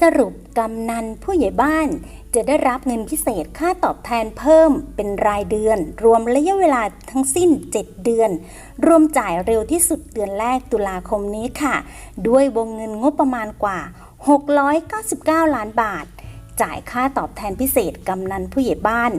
สรุปกำนันผู้ใหญ่บ้านจะได้รับเงินพิเศษค่าตอบแทนเพิ่มเป็นรายเดือน รวมระยะเวลาทั้งสิ้น 7 เดือน รวมจ่ายเร็วที่สุดเดือนแรกตุลาคมนี้ค่ะ ด้วยวงเงินงบประมาณกว่า 699 ล้านบาท จ่ายค่าตอบแทนพิเศษกำนันผู้ใหญ่บ้าน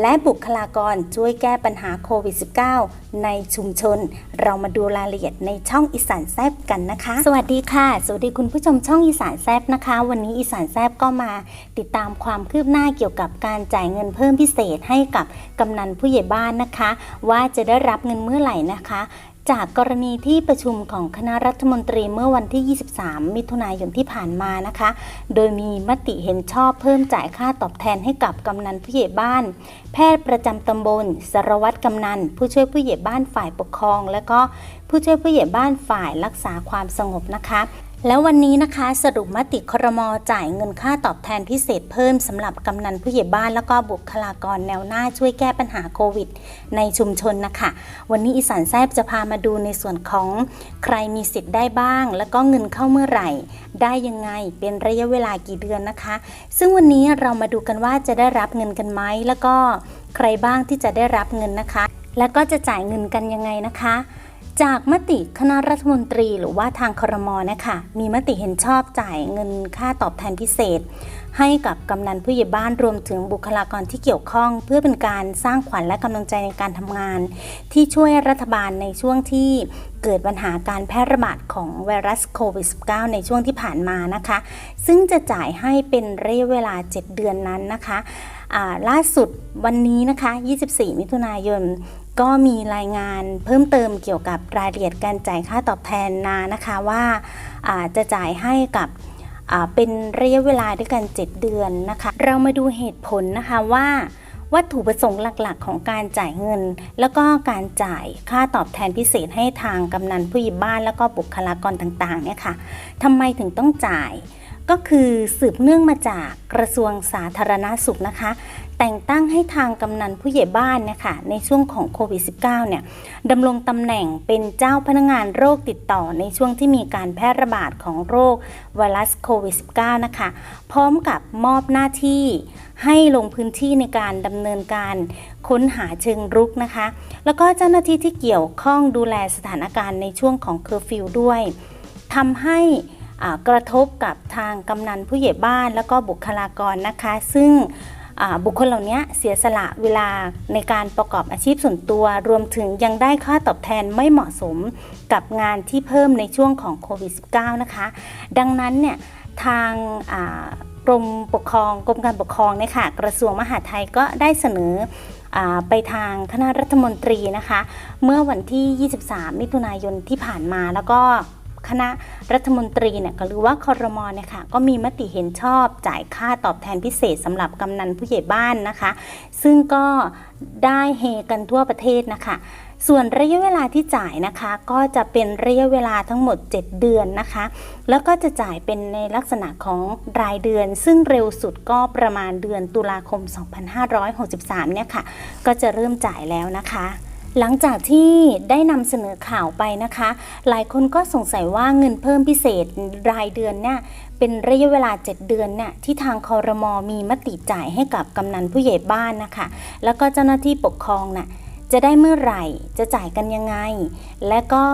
และบุคลากรช่วยแก้ปัญหาโควิด -19 ในชุมชน เรามาดูรายละเอียดในช่องอีสานแซบกันนะคะ สวัสดีค่ะ สวัสดีคุณผู้ชมช่องอีสานแซบนะคะ วันนี้อีสานแซบก็มา ติดตามความคืบหน้าเกี่ยวกับการจ่ายเงินเพิ่มพิเศษให้กับกำนันผู้ใหญ่บ้านนะคะ ว่าจะได้รับเงินเมื่อไหร่นะคะ จากกรณีที่ประชุมของคณะรัฐมนตรีเมื่อวันที่ 23 มิถุนายนที่ผ่านมานะคะ โดยมีมติเห็นชอบเพิ่มจ่ายค่าตอบแทนให้กับกำนันผู้ใหญ่บ้าน แพทย์ประจำตำบล สารวัตรกำนัน ผู้ช่วยผู้ใหญ่บ้านฝ่ายปกครอง และก็ผู้ช่วยผู้ใหญ่บ้านฝ่ายรักษาความสงบนะคะ แล้ววันนี้นะคะสรุปมติครมจ่ายเงินค่าตอบแทนพิเศษเพิ่มสำหรับกำนันผู้ใหญ่บ้านแล้วก็บุคลากรแนวหน้าช่วยแก้ปัญหาโควิด ในชุมชนนะคะ วันนี้อีสานแซบจะพามาดูในส่วนของใครมีสิทธิ์ได้บ้าง แล้วก็เงินเข้าเมื่อไหร่ ได้ยังไงเป็นระยะเวลากี่เดือนนะคะ ซึ่งวันนี้เรามาดูกันว่าจะได้รับเงินกันไหมแล้วก็ใครบ้างที่จะได้รับเงินนะคะ แล้วก็จะจ่ายเงินกันยังไงนะคะ จากมติคณะรัฐมนตรีหรือว่าทางครมนะคะมีมติเห็นชอบจ่ายเงินค่าตอบแทนพิเศษ ให้กับกำนันผู้ใหญ่บ้านรวมถึงบุคลากรที่เกี่ยวข้อง เพื่อเป็นการสร้างขวัญและกำลังใจในการทำงาน ที่ช่วยรัฐบาลในช่วงที่เกิดปัญหาการแพร่ระบาดของไวรัสโควิด -19 ในช่วงที่ผ่านมานะคะ ซึ่งจะจ่ายให้เป็นระยะเวลา 7 เดือนนั้นนะคะ ล่าสุดวันนี้นะคะ 24 มิถุนายน ก็มีรายงานเพิ่มเติมเกี่ยวกับรายละเอียดการจ่ายค่าตอบแทนนานะคะว่าาจะจ่ายให้กับเป็นระยะเวลาด้วยกัน 7 เดือนนะคะ เรามาดูเหตุผลนะคะว่าวัตถุประสงค์หลักๆ ของการจ่ายเงิน แล้วก็การจ่ายค่าตอบแทนพิเศษให้ทางกำนันผู้ใหญ่บ้าน แล้วก็บุคลากรต่างๆเนี่ยค่ะทำไมถึงต้องจ่าย ก็คือสืบเนื่องมาจากกระทรวงสาธารณาสุขนะคะ แต่งตั้งให้ทางกำนันผู้ใหญ่บ้านนี่ยค่ะในช่วงของโควิด -19 เนี่ยดำรงตำแหน่งเป็นเจ้าพนักงานโรคติดต่อในช่วงที่มีการแพร่ระบาดของโรคไวรัสโควิด -19 นะคะ พร้อมกับมอบหน้าที่ให้ลงพื้นที่ในการดำเนินการค้นหาเชิงรุกนะคะ แล้วก็เจ้าหน้าที่ที่เกี่ยวข้องดูแลสถานการณ์ในช่วงของเคอร์ฟิวด้วยทำให้ กระทบกับทางกำนันผู้ใหญ่บ้านแล้วก็บุคลากรนะคะ ซึ่งบุคคลเหล่านี้เสียสละเวลาในการประกอบอาชีพส่วนตัว รวมถึงยังได้ค่าตอบแทนไม่เหมาะสมกับงานที่เพิ่มในช่วงของโควิด -19 นะคะ ดังนั้นเนี่ยทางกรมปกครองกรมการปกครองเนี่ยค่ะกระทรวงมหาดไทยก็ได้เสนออไปทางคณะรัฐมนตรีนะคะ เมื่อวันที่ 23 มิถุนายนที่ผ่านมาแล้วก็ คณะรัฐมนตรีเนี่ยก็หรือว่าคอรมอเนี่ยค่ะก็มีมติเห็นชอบจ่ายค่าตอบแทนพิเศษสำหรับกำนันผู้ใหญ่บ้านนะคะ ซึ่งก็ได้เฮกันทั่วประเทศนะคะส่วนระยะเวลาที่จ่ายนะคะก็จะเป็นระยะเวลาทั้งหมด 7 เดือนนะคะ แล้วก็จะจ่ายเป็นในลักษณะของรายเดือน ซึ่งเร็วสุดก็ประมาณเดือนตุลาคม 2563 เนี่ยค่ะ ก็จะเริ่มจ่ายแล้วนะคะ หลังจากที่ได้นำเสนอข่าวไปนะคะ หลายคนก็สงสัยว่าเงินเพิ่มพิเศษรายเดือนเนี่ยเป็นระยะเวลา 7 เดือนเนี่ยที่ทางคอรมอมีมติจ่ายให้กับกำนันผู้ใหญ่บ้านนะคะ แล้วก็เจ้าหน้าที่ปกครองน่ะจะได้เมื่อไหร่จะจ่ายกันยังไง และก็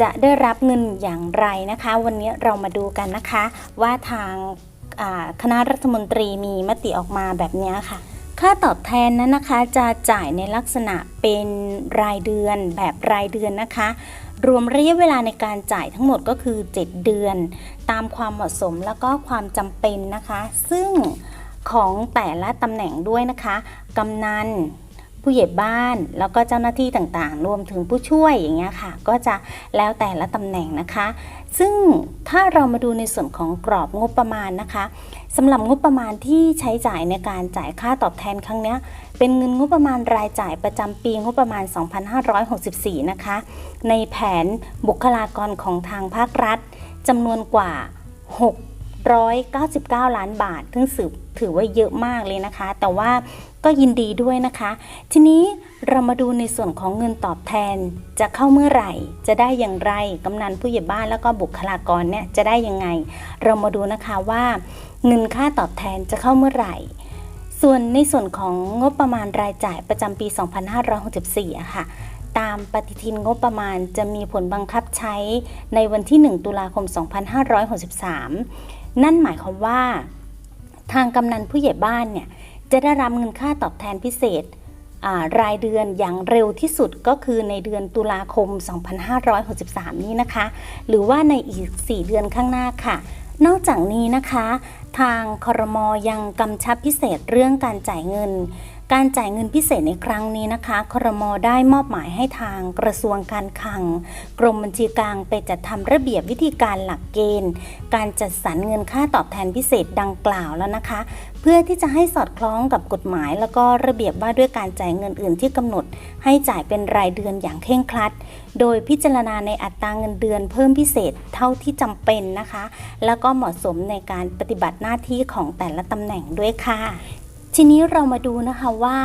จะได้รับเงินอย่างไรนะคะ วันนี้เรามาดูกันนะคะ ว่าทางคณะรัฐมนตรีมีมติออกมาแบบนี้ค่ะ ค่าตอบแทนนั้นนะคะจะจ่ายในลักษณะเป็นรายเดือนแบบรายเดือนนะคะ รวมระยะเวลาในการจ่ายทั้งหมดก็คือ 7 เดือน ตามความเหมาะสมแล้วก็ความจำเป็นนะคะ ซึ่งของแต่ละตำแหน่งด้วยนะคะ กำนัน ผู้ใหญ่บ้านแล้วก็เจ้าหน้าที่ต่างๆ รวมถึงผู้ช่วยอย่างเงี้ยค่ะ ก็จะแล้วแต่ละตำแหน่งนะคะ ซึ่งถ้าเรามาดูในส่วนของกรอบงบประมาณนะคะสำหรับงบประมาณที่ใช้จ่ายในการจ่ายค่าตอบแทนครั้งนี้เป็นเงินงบประมาณรายจ่ายประจำปีงบประมาณ 2564 นะคะ ในแผนบุคลากรของทางภาครัฐจำนวนกว่า 6 199 ล้านบาทซึ่งสืบถือว่าเยอะมากเลยนะคะ แต่ว่า ก็ยินดีด้วยนะคะ ทีนี้เรามาดูในส่วนของเงินตอบแทน จะเข้าเมื่อไหร่ จะได้อย่างไร กำนันผู้ใหญ่บ้านแล้วก็บุคลากรเนี่ยจะได้ยังไง เรามาดูนะคะว่า เงินค่าตอบแทนจะเข้าเมื่อไหร่ ส่วนในส่วนของงบประมาณรายจ่ายประจำปี 2564ค่ะตามปฏิทินงบประมาณจะมีผลบังคับใช้ในวันที่ 1 ตุลาคม 2563 นั่นหมายความว่า ทางกำนันผู้ใหญ่บ้านเนี่ย จะได้รับเงินค่าตอบแทนพิเศษรายเดือนอย่างเร็วที่สุดก็คือในเดือนตุลาคม 2563 นี้นะคะ หรือว่าในอีก 4 เดือนข้างหน้าค่ะ นอกจากนี้นะคะ ทางคอรมอยังกำชับพิเศษเรื่องการจ่ายเงิน การจ่ายเงินพิเศษในครั้งนี้นะคะครมได้มอบหมายให้ทางกระทรวงการคลัง กรมบัญชีกลางไปจัดทำระเบียบวิธีการหลักเกณฑ์ การจัดสรรเงินค่าตอบแทนพิเศษดังกล่าวแล้วนะคะ เพื่อที่จะให้สอดคล้องกับกฎหมาย แล้วก็ระเบียบว่าด้วยการจ่ายเงินอื่นที่กำหนด ให้จ่ายเป็นรายเดือนอย่างเคร่งครัด โดยพิจารณาในอัตราเงินเดือนเพิ่มพิเศษเท่าที่จำเป็นนะคะ แล้วก็เหมาะสมในการปฏิบัติหน้าที่ของแต่ละตำแหน่งด้วยค่ะ ทีนี้เรามาดูนะคะว่า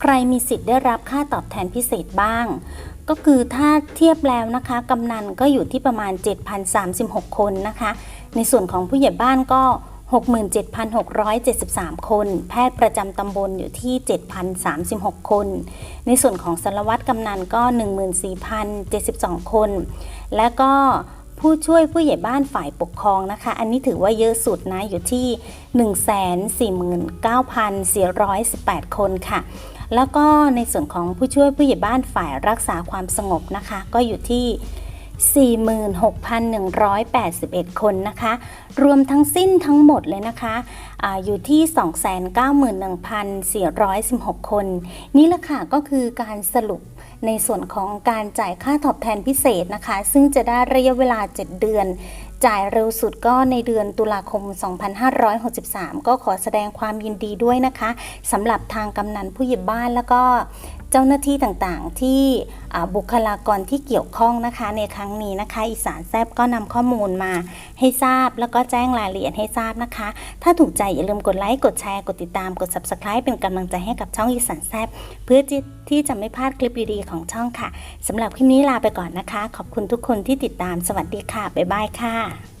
ใครมีสิทธิ์ได้รับค่าตอบแทนพิเศษบ้าง ก็คือถ้าเทียบแล้วนะคะกำนันก็อยู่ที่ประมาณ 7,036 คนนะคะ ในส่วนของผู้ใหญ่บ้านก็ 67,673 คน แพทย์ประจำตำบลอยู่ที่ 7,036 คน ในส่วนของสารวัตรกำนันก็ 14,072 คน และก็ ผู้ช่วยผู้ใหญ่บ้านฝ่ายปกครองนะคะ อันนี้ถือว่าเยอะสุดนะอยู่ที่ 149,418 คนค่ะ แล้วก็ในส่วนของผู้ช่วยผู้ใหญ่บ้านฝ่ายรักษาความสงบนะคะ ก็อยู่ที่ 46,181 คนนะคะ รวมทั้งสิ้นทั้งหมดเลยนะคะออยู่ที่ 291,416 คน นี่แหละค่ะก็คือการสรุปในส่วนของการจ่ายค่าตอบแทนพิเศษนะคะ ซึ่งจะได้ระยะเวลา 7 เดือน จ่ายเร็วสุดก็ในเดือนตุลาคม 2563 ก็ขอแสดงความยินดีด้วยนะคะสำหรับทางกำนันผู้ใหญ่บ้านแล้วก็ เจ้าหน้าที่ต่างๆ ที่บุคลากรที่เกี่ยวข้องนะคะ ในครั้งนี้นะคะ อีสานแซบก็นำข้อมูลมาให้ทราบ แล้วก็แจ้งรายละเอียดให้ทราบนะคะ ถ้าถูกใจอย่าลืมกดไลค์ กดแชร์ กดติดตาม กด subscribe เป็นกำลังใจให้กับช่องอีสานแซบเพื่อทที่จะไม่พลาดคลิปดีๆของช่องค่ะสำหรับคลิปนี้ลาไปก่อนนะคะ ขอบคุณทุกคนที่ติดตาม สวัสดีค่ะ บ๊ายบายค่ะ